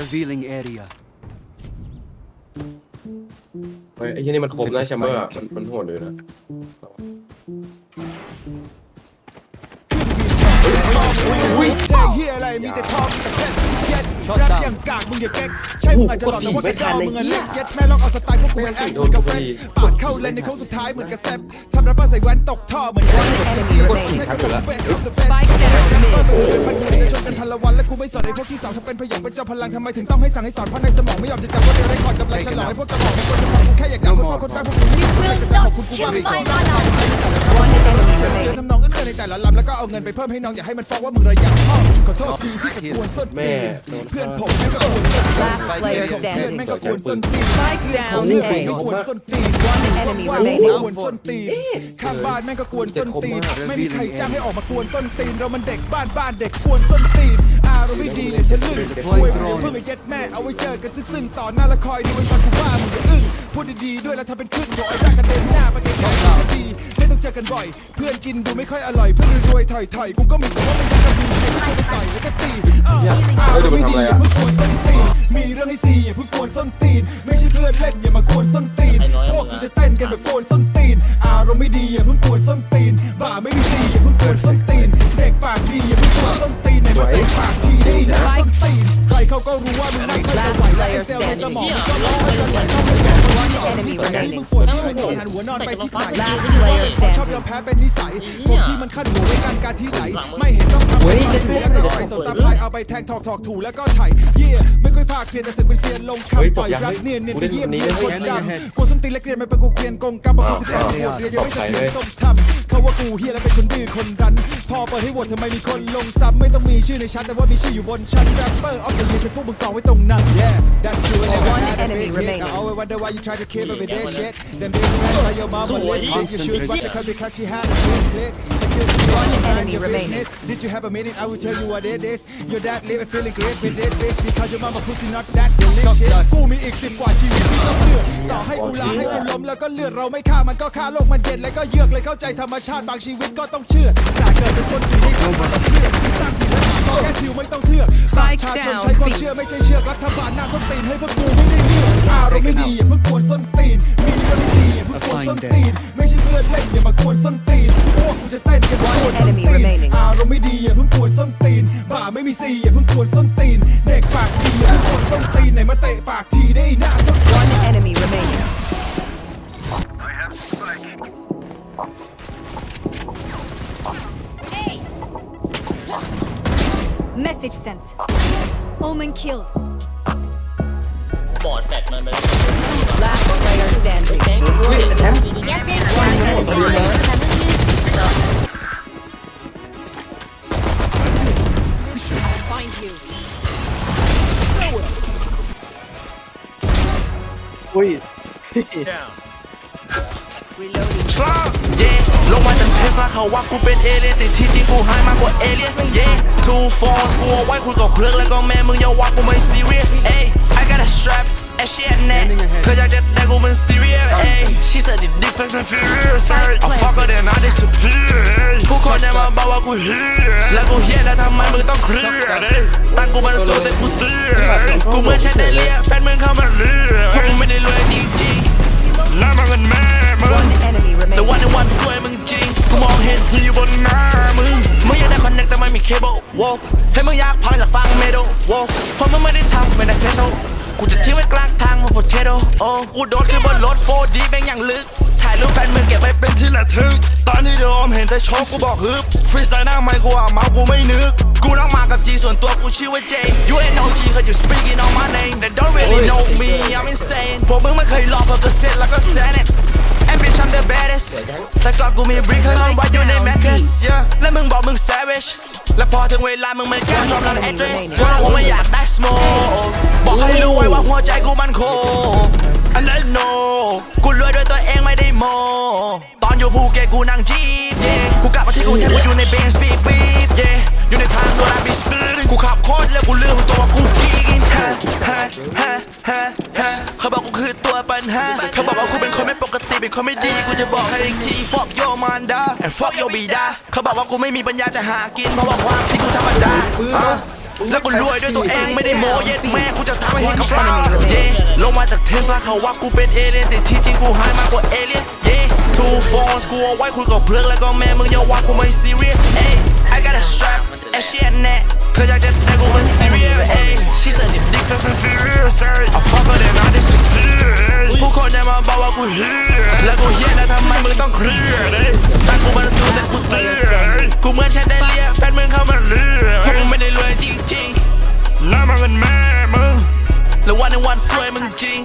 Revealing area. เฮ้ยไอ้ที่นี่มันคมนะแชมเบอร์อะมันมันโหดอยู่นะได้เฮียอะไรมีแต่ทองแต่ แค่เย็ดแรปอย่างกากมึงอย่าเก๊กใช่มึงอาจจะหลอกแต่ว่ากระดองมึงอะเล็กเย็ดแม่ลองเอาสไตล์พวกกูแอคเหมือนกับเฟรนปาดเข้าเลนในโค้งสุดท้ายเหมือนกับแซปทำแรปเปอร์ใส่แว่นตกท่อเหมือนกัน enemy remaining. ให้กูเป็นอัพเดอะเฟน Spike down mid. มันอยู่ในชนกันพันละวันและกูไม่สนไอ้พวกที่สองถ้าเป็นพยองเป็นเจ้าพลังทำไมถึงต้องให้สั่งให้สอนเพราะในสมองไม่ยอมจะจำว่าเดี๋ยวได้คอร์ดกำลังฉลองให้พวกกระบอกให้คนจะฟังกูแค่อยากดังคนพ่อคนแม่พวกมึงนี่จะเป็นของคุณกูว่าไม่สน One enemy เดิน remaining. ทำนองเอื้อนๆในแต่ละลำแล้วก็เอาเงินไปเพิ่มให้น้องอย่าให้มันฟ้องว่ามึงระยำพ่อขอโทษทีที่ตะกวนส้นตีนเพื่อนผมแม่งก็กวนส้นตีน Last player เพื่อน standing. แม่งก็กวนส้นตีน Spike down แม่ง A. ก็กวนส้นตีน One enemy ว่า remaining. กวนส้นตีนข้างบ้านแม่งก็กวนส้นตีนไม่มีใครจ้างให้ออกมากวนส้นตีนเรามันเด็กบ้านบ้านเด็กกวนส้นตีนอารมณ์ไม่ดีเลยทะลึ่งคุยเพิ่งไปเย็ดแม่เอาไว้เจอกันซึ่งๆต่อหน้าละคอยดูไอ้ตอนกูว่ามึงอย่าอึ้งพูดดีๆด้วยแล้วทำเป็นขึ้นบอกไอ้ด้ากระเด็นหน้าไปไกลๆดีไม่ต้องเจอกันบ่อย เพื่อนกินดูไม่ค่อยอร่อย เพื่อนรวยๆถอยๆกูก็มีแต่ว่ามันยังจะมีให้กูต่อยแล้วก็ตีเอออารมณ์ไม่ดีอย่าเพิ่งกวนส้นตีนมีเรื่องให้ซีอย่าเพิ่งกวนส้นตีน ไม่ใช่เพื่อนเล่นอย่ามากวนส้นตีนพวกกูจะเต้นกันแบบกวนส้นตีน อารมณ์ไม่ดีอย่าเพิ่งกวนส้นตีน บ่าไม่มีซีอย่าเพิ่งกวนส้นตีน เด็กปากดีอย่าเพิ่งกวนส้นตีนในมาเตะปากทีได้นะส้นตีนใครเขาก็รู้ว่ามึงไม่ค่อยจะไหวและไอ้เซลล์ในสมองมึงก็ร้องกันไหลเข้าไปแย่งตัวสองที่ใจมึงปวด ที่มันโดนหันหัวนอนไปที่ไหน Last player ชอบยอม standing. แพ้เป็นนิสัยผมที่มันขั้นหัวไว้กันการที่ไหน ไม่เห็นต้องทำอะไรแล้วก็ปล่อยโซตาพายเอาไปแทงถอกถอกถูแล้วก็ไถ่เย่ไม่ ค่อยพาเคลียนแต่สึกเป็นเซียนลงคำปล่อยรักเนียนเนียนไปเยี่ยมเยียนคนดังกูส้นตีนและเกลียนมันเป็นกูเกลียนกงกำบอกสิบแปดโหดเรียนยังไม่เสร็จส้มทำเขาว่ากูเฮียแล้วเป็นคนดื้อคนดัน พอเปิดให้โหวตทำไมมีคนลงซ้ำไม่ต้องมีชื่อในชั้นแต่ว่ามีชื่ออยู่บนชั้นแรปเปอร์ออฟเดอะเยียร์ฉันพวกมึงกองไว้ตรงนั้น yeah that's true and never One had a enemy big hit remaining. I always wonder why you try to keep up with that shit then baby man tell your mama let you should watch it cause because she had a big hit One enemy remaining. Did you have a minute? I will tell you what it is. Your dad living feeling great with this bitch because your mama pussy not that delicious. กูมีอีกสิบกว่าชีวิตที่ต้องเลือกต่อให้กูลาให้กูล้มแล้วก็เลือดเราไม่ฆ่ามันก็ฆ่าโลกมันเย็นแล้วก็เยือกเลยเข้าใจธรรมชาติบางชีวิตก็ต้องเชื่อแต่เกิดเป็นคนสิ่งที่ต้องเชื่อสร้างสิ่งที่ต้อง แค่ทิวไม่ต้องเชื่อประชาชนใช้ความเชื่อไม่ใช่เชื่อรัฐบาลหน้าส้นตีนให้พวกกูไม่ได้เลือกอารมณ์ไม่ดีอย่าเพิ่งกวนส้นตีนมีเรื่องไม่ดีอย่าเพิ่งกวนส้นตีนไม่ใช่เพื่อนเล่นอย่ามากวนส้นตีนพวกกูจะเต้นกันกวนส้น enemy ตีน remaining. อารมณ์ไม่ดีอย่าเพิ่งกวนส้นตีนบ่าไม่มีซีอย่าเพิ่งกวนส้นตีนเด็กปากดีอย่าเพิ่งกวนส้นตีนไหนมาเตะปากทีได้หน้าส้น One enemy Message sent. Omen killed. บอดแฟดมันไปแล้ว Last player standing. แก๊ง One enemy remaining. Find you. สลาเย่ลงมาจาก เทสลาเขาว่ากูเป็นเอเลี่ยนแต่ที่จริงกูหายมากกว่าเอเลี่ยนเย่ two phones กูเอาไว้คุยกับเพื่อนแล้วก็แม่มึงอย่าว่ากูไม่ serious เอ้ I got a strap ไอ้ shit แน่เธออยากจะแต่กูมัน serious เอ้ย she said the difference and furious I fuck her then I disappear ผู้คนจะมาบอกว่ากูเฮียแล้วกูเฮียแล้วทำไมมึงต้องเครียดเอ้ยตั้งกูมันสูงแต่กูเตี้ยกูเหมือนแชนเดเลียแฟนมึงเข้ามาเรีย เนคแต่ไม่มีเคเบิลโว้ให้มึงอยากพังจากฟังเมโดโว้เพราะมึงไม่ได้ทำไม่ได้เซโซกูจะทิ้งไว้กลางทางมาโพเทโดโอ้กูโดดขึ้นบนรถโฟดีแม่งอย่างลึก ถ่ายรูปแฟนมึงเก็บไว้เป็นที่ระทึก ตอนที่โดมเห็นแต่โชคกูบอกฮึบฟรีสไตล์นั่งไม่กูอะเมากูไม่นึก กูนั่งมากับจีส่วนตัวกูชื่อว่าเจ You ain't no G cause you speaking on my name They don't really know me I'm insane พวกมึงไม่เคยรอเพื่อกระเซ็ตแล้วก็แซน it And bitch I'm the baddest แต่ก่อนกูมีบริกซ์นอนไว้อยู่ใน mattress yeah และมึงบอกมึง savage และพอถึงเวลามึงไม่กล้า drop แล้ว address เพราะกูไม่อยากได้ smoke บอกให้รู้ไว้ว่าหัวใจกูมันโค And I know กูรวยด้วยตัวเองไม่ได้โม ตอนอยู่ภูเก็ตกูนั่งจีบ yeah กูกลับมาที่กรุงเทพกูอยู่ในเบนซ์บีบบีบ yeah อยู่ในทางโดนบีสปีดกูขับโคตรแล้วกูลืมตัวว่ากูกินฮะฮะฮะฮะฮะเขาบอกกูคือตัวปัญหาเขาบอกว่ากูเป็นคนไม่ป กติเป็นคนไม่ดีกูจะบอกให้อีกที fuck your man da and fuck your บิดาเขาบอกว่ากูไม่มีปัญญาจะหากินเพราะว่าความที่กูธรรมดาอะแล้วกูรวยด้วยตัวเองไม่ได้โมเย็ดแม่กูจะทำให้เห็นกับตาเย่ลงมาจากเทสลาเขาว่ากูเป็นเอเลี่ยนแต่ที่จริงกูหายมากกว่าเอเลี่ยนเย่ two phones กูเอาไว้คุยกับเพื่อนแล้วก็แม่มึงอย่าว่ากูไม่ serious เอ้ย I got a strap มาบอกว่ากูเฮียแล้วกูเฮียแล้วทำไมมึงต้องเครียดเอ้ยแต่กูมันสู้แต่กูเตี้ยกูเหมือนแชนเดเลียแฟนมึงเข้ามาเลือพวกมึงไม่ได้รวยจริงๆน้ำมันเงินแม่มึงแล้ววันในวันสวยมึงจริง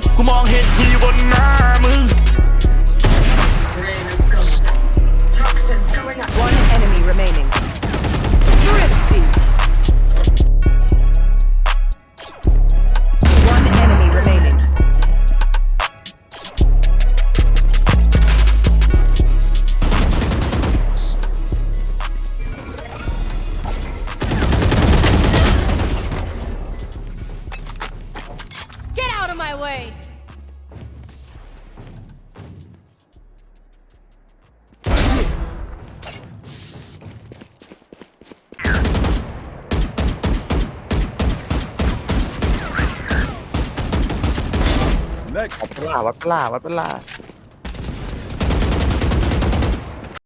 of my way! next ปลาวัดปลาวัดปลา